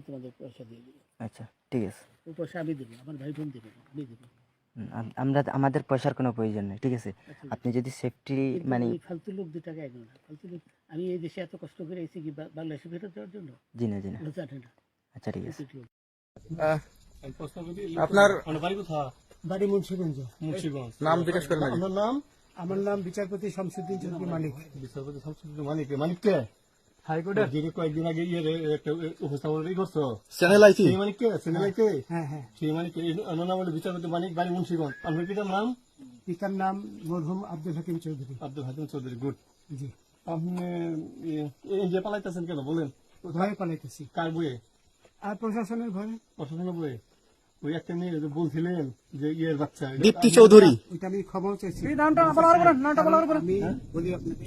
তোমাদের পয়সা দিয়ে দেবো আচ্ছা ঠিক আছে। ও পয়সা আমি দেবো আমার ভাই বোন দেবে আমি দেবো। আমরা আমাদের পয়সার কোনো প্রয়োজন নেই ঠিক আছে? আচ্ছা, আপনি যদি সেফটি মানে ফালতু লোক দু টাকা এগো না। ফালতু লোক আমি এই দেশে এত কষ্ট করে এসেছি কি বাংলাদেশে ফেরত দেওয়ার জন্য? জি না জি না। জানে না। আচ্ছা ঠিক আছে। আপনার বাড়ি কোথায়? বাড়ি মুন্সিগঞ্জ। মুন্সিগঞ্জ। নাম জিজ্ঞেস করেন। আপনার নাম আমার নাম বিচারপতি শামসুদ্দিন চৌধুরী মালিক। বিচারপতি শামসুদ্দিন মানিক মানিক কে? হাইকোর্টের যিনি কয়েকদিন আগে ইয়ে একটা উপস্থাপন করছ। চ্যানেল সেই চ্যানেল আইতে? হ্যাঁ হ্যাঁ সেই মানিক এই অন্য নাম হলো বিচারপতি মানিক বাড়ি মুন্সিগঞ্জ। আপনার পিতার নাম? পিতার নাম মরহুম আব্দুল হাকিম চৌধুরী। আব্দুল হাকিম চৌধুরী গুড। জি। আপনি ইন্ডিয়া পালাইতেছেন কেন বলেন। ভয়ে পালাইতেছি? কার বইয়ে? আর প্রশাসনের ভয়ে প্রশাসনের বইয়ে? ওই একটা মেয়ে বলছিলেন যে ইয়ের বাচ্চা। দীপ্তি চৌধুরী। ওইটা আমি ক্ষমাও চাইছি। নামটা বলার নামটা বলার আমি বলি আপনাকে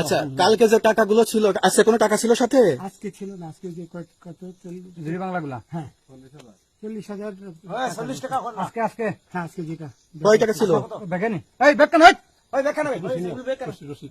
আচ্ছা কালকে যে টাকাগুলো ছিল আজকে কোনো টাকা ছিল সাথে? আজকে ছিল না আজকে যে কত? চল্লিশ বাংলাগুলা? হ্যাঁ। চল্লিশ হাজার চল্লিশ টাকা আজকে আজকে। হ্যাঁ আজকে যেটা। কয় টাকা ছিল? দেখেনি। এই হট ওই রশিদ, রশিদ।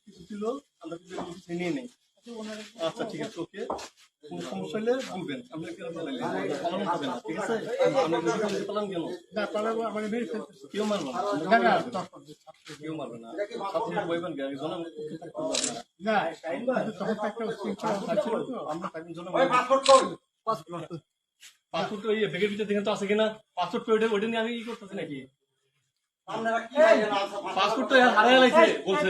তো ছিল আমরা কিছু নিয়ে নেই। আচ্ছা ঠিক আছে ওকে। কোন সমস্যা হলে বলবেন। আমরা কেন পালাইলেন পালানো যাবে না ঠিক আছে? আমরা যদি পালান কেন? না পালাবো আমার মেরে ফেলতেছে কেউ মারবে না? না না কেউ মারবে না? বইবেন তখন তো একটা তো। আমরা জনম পাসপোর্ট ইয়ে ব্যাগের ভিতরে দেখেন তো আছে কিনা? পাসপোর্ট ওইটা ওইটা নিয়ে আমি কি করতেছি নাকি? পাসপোর্ট তো হারাই লাইছে বলছে।